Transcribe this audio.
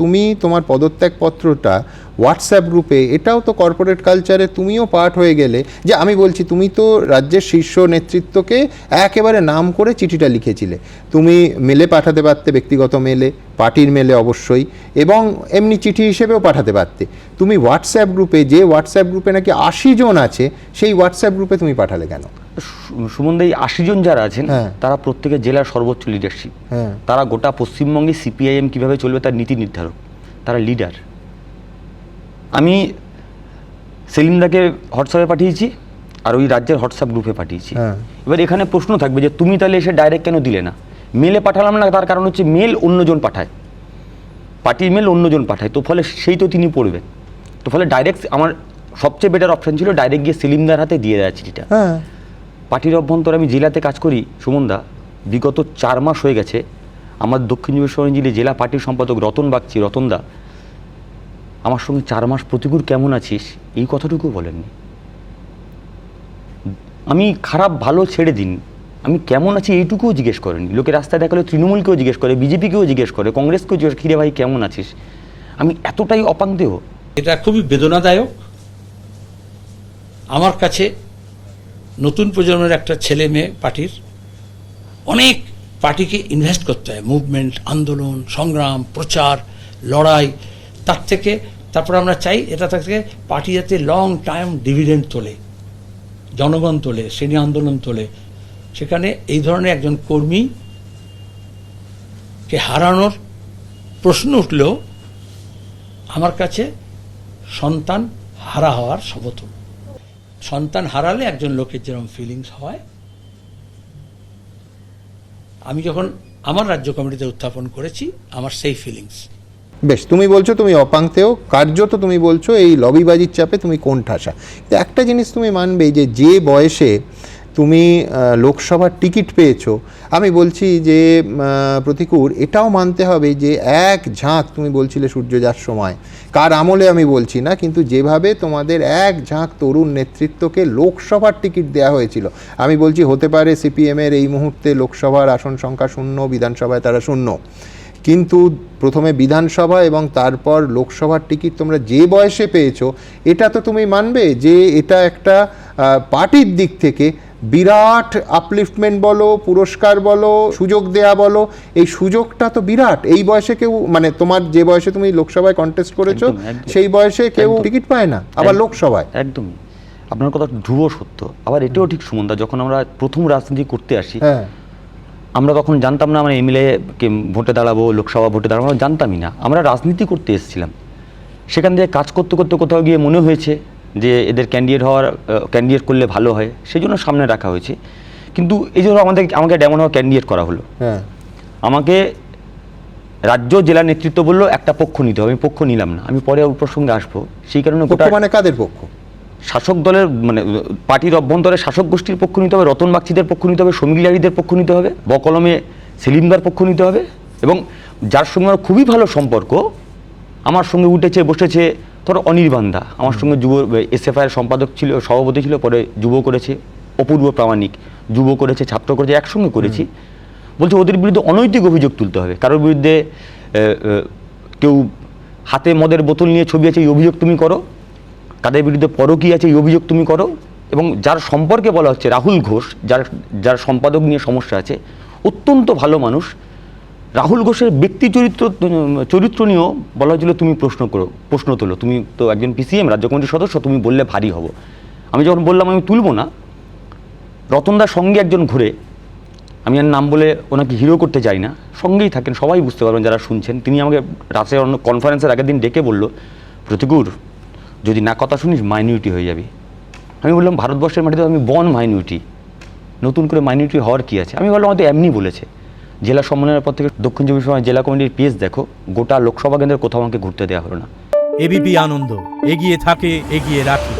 তুমি তোমার পদত্যাগ পত্রটা হোয়াটসঅ্যাপ গ্রুপে এটাও তো কর্পোরেট কালচারে তুমিও পার্ট হয়ে গেলে, যে আমি বলছি তুমি তো রাজ্যের শীর্ষ নেতৃত্বকে একেবারে নাম করে চিঠিটা লিখেছিলে। তুমি মেলে পাঠাতে পারতে, ব্যক্তিগত মেলে, পার্টির মেলে অবশ্যই, এবং এমনি চিঠি হিসেবেও পাঠাতে পারতে। তুমি হোয়াটসঅ্যাপ গ্রুপে যে হোয়াটসঅ্যাপ গ্রুপে নাকি আশি জন আছে, সেই হোয়াটসঅ্যাপ গ্রুপে তুমি পাঠালে কেন? সুমনদা এই আশি জন যারা আছেন হ্যাঁ। তারা প্রত্যেকের জেলার সর্বোচ্চ লিডারশিপ হ্যাঁ। তারা গোটা পশ্চিমবঙ্গে সিপিআইএম কীভাবে চলবে তার নীতি নির্ধারক। তারা লিডার আমি সেলিমদাকে হোয়াটসঅ্যাপে পাঠিয়েছি আর ওই রাজ্যের হোয়াটসঅ্যাপ গ্রুপে পাঠিয়েছি। হ্যাঁ। এবার এখানে প্রশ্ন থাকবে যে তুমি তাহলে এসে ডাইরেক্ট কেন দিলে না? মেলে পাঠালাম না তার কারণ হচ্ছে মেল অন্যজন পাঠায়। পার্টির মেল অন্যজন পাঠায় তো ফলে সেই তো তিনি পড়বেন। তো ফলে ডাইরেক্ট আমার সবচেয়ে বেটার অপশন ছিল ডাইরেক্ট গিয়ে সেলিমদার হাতে দিয়ে দেওয়া চিঠিটা। হ্যাঁ। পার্টির অভ্যন্তরে আমি জেলাতে কাজ করি সুমনদা বিগত চার মাস হয়ে গেছে আমার দক্ষিণ চব্বিশ পরগনা জেলায় জেলা পার্টির সম্পাদক রতন বাগচি রতনদা আমার সঙ্গে চার মাস প্রতিকূল কেমন আছিস? এই কথাটুকু বলেননি। আমি খারাপ ভালো ছেড়ে দিন, আমি কেমন আছি এইটুকুও জিজ্ঞেস করেনি লোকে রাস্তায় দেখালে তৃণমূলকেও জিজ্ঞেস করে, বিজেপিকেও জিজ্ঞেস করে, কংগ্রেসকেও জিজ্ঞেস কিরে ভাই, কেমন আছিস? আমি এতটাই অপাঙ্গেয় এটা খুবই বেদনাদায়ক। আমার কাছে নতুন প্রজন্মের একটা ছেলে মেয়ে পার্টির, অনেক পার্টিকে ইনভেস্ট করতে হয়। মুভমেন্ট আন্দোলন, সংগ্রাম, প্রচার, লড়াই, তার থেকে, তারপর আমরা চাই এটা থেকে পার্টি যাতে লং টাইম ডিভিডেন্ড তোলে, জনগণ তোলে, শ্রেণি আন্দোলন তোলে। সেখানে এই ধরনের একজন কর্মী কে হারানোর প্রশ্ন উঠলেও আমার কাছে সন্তান হারা হওয়ার সমতুল সন্তান হারালে একজন লোকের যেরকম ফিলিংস হয়। আমি যখন আমার রাজ্য কমিটিতে উত্থাপন করেছি, আমার সেই ফিলিংস বেশ, তুমি বলছো তুমি অপাংতেও, কার্যত তুমি বলছো এই লবিবাজির চাপে তুমি কোন ঠাসা একটা জিনিস তুমি মানবে যে যে বয়সে তুমি লোকসভার টিকিট পেয়েছ। আমি বলছি যে প্রতিকূর, এটাও মানতে হবে যে, এক ঝাঁক তুমি বলছিলে সূর্য যার সময়। কার আমলে আমি বলছি না, কিন্তু যেভাবে তোমাদের এক ঝাঁক তরুণ নেতৃত্বকে লোকসভার টিকিট দেওয়া হয়েছিল। আমি বলছি, হতে পারে সিপিএমের এই মুহূর্তে লোকসভার আসন সংখ্যা শূন্য, বিধানসভায় তারা শূন্য। কিন্তু প্রথমে বিধানসভা এবং তারপর লোকসভার টিকিট তোমরা যে বয়সে পেয়েছ, এটা তো তুমি মানবে যে, এটা একটা পার্টির দিক থেকে বিরাট আপলিফটমেন্ট বলো পুরস্কার বলো সুযোগ দেয়া বলো এই সুযোগটা তো বিরাট। এই বয়সে কেউ মানে তোমার যে বয়সে তুমি লোকসভায় কন্টেস্ট করেছ। সেই বয়সে কেউ টিকিট পায় না আবার লোকসভায়। একদমই। আপনার কথা ধ্রুব সত্য। আবার এটাও ঠিক সুমনদা যখন আমরা প্রথম রাজনীতি করতে আসি হ্যাঁ। আমরা তখন জানতাম না আমরা এমএলএ কে ভোটে দাঁড়াবো লোকসভা ভোটে দাঁড়াবো আমরা জানতামই না। আমরা রাজনীতি করতে এসেছিলাম। সেখান থেকে কাজ করতে করতে কোথাও গিয়ে মনে হয়েছে যে এদের ক্যান্ডিডেট হওয়ার ক্যান্ডিডেট করলে ভালো হয় সেই জন্য সামনে রাখা হয়েছে। কিন্তু এই জন্য আমাদের আমাকে ডেমন হওয়া ক্যান্ডিডেট করা হলো। হ্যাঁ। আমাকে রাজ্য জেলা নেতৃত্ব বলল একটা পক্ষ নিতে হবে। আমি পক্ষ নিলাম না। আমি পরে ওর প্রসঙ্গে আসব। সেই কারণে গোটা মানে কাদের পক্ষ? শাসক দলের মানে পার্টির অভ্যন্তরে শাসক গোষ্ঠীর পক্ষ নিতে হবে রতন বাগচিদের পক্ষ নিতে হবে সমীলারীদের পক্ষ নিতে হবে বকলমে সেলিমদার পক্ষ নিতে হবে এবং যার সঙ্গে আমার খুবই ভালো সম্পর্ক আমার সঙ্গে উঠেছে বসেছে ধরো অনির্বান্ধা আমার সঙ্গে যুব এসএফআইয়ের সম্পাদক ছিল সভাপতি ছিল পরে যুব করেছে অপূর্ব প্রামাণিক। যুব করেছে ছাত্র করেছে একসঙ্গে করেছি। বলছে ওদের বিরুদ্ধে অনৈতিক অভিযোগ তুলতে হবে। কারোর বিরুদ্ধে কেউ হাতে মদের বোতল নিয়ে ছবি আছে এই অভিযোগ তুমি করো। তাদের বিরুদ্ধে পরকী আছে এই অভিযোগ তুমি করো। এবং যার সম্পর্কে বলা হচ্ছে রাহুল ঘোষ যার যার সম্পাদক নিয়ে সমস্যা আছে অত্যন্ত ভালো মানুষ। রাহুল ঘোষের ব্যক্তি চরিত্র চরিত্র নিয়েও বলা হয়েছিল, তুমি প্রশ্ন করো, প্রশ্ন তোলো। তুমি তো একজন পিসিএম রাজ্য কমিটির সদস্য, তুমি বললে ভারী হব। আমি যখন বললাম, আমি তুলব না। রতনদার সঙ্গে একজন ঘুরে, আমি আর নাম বলে ওনাকে হিরো করতে চাই না, সঙ্গেই থাকেন, সবাই বুঝতে পারবেন যারা শুনছেন। তিনি আমাকে রাতে অন্য কনফারেন্সের আগের দিন ডেকে বলল, প্রতিকুর, যদি না কথা শুনিস মাইনরিটি হয়ে যাবি। আমি বললাম, ভারতবর্ষের মাটিতে আমি বন মাইনরিটি নতুন করে মাইনরিটি হওয়ার কী আছে? আমি বললাম হয়তো এমনি বলেছে। জেলা সম্মেলনের পর থেকে দক্ষিণ চব্বিশ পরগনা জেলা কমিটির পেজ দেখো, গোটা লোকসভা কেন্দ্রের কোথাও আমাকে ঘুরতে দেওয়া হলো না। এবিপি আনন্দ, এগিয়ে থাকে, এগিয়ে রাখে।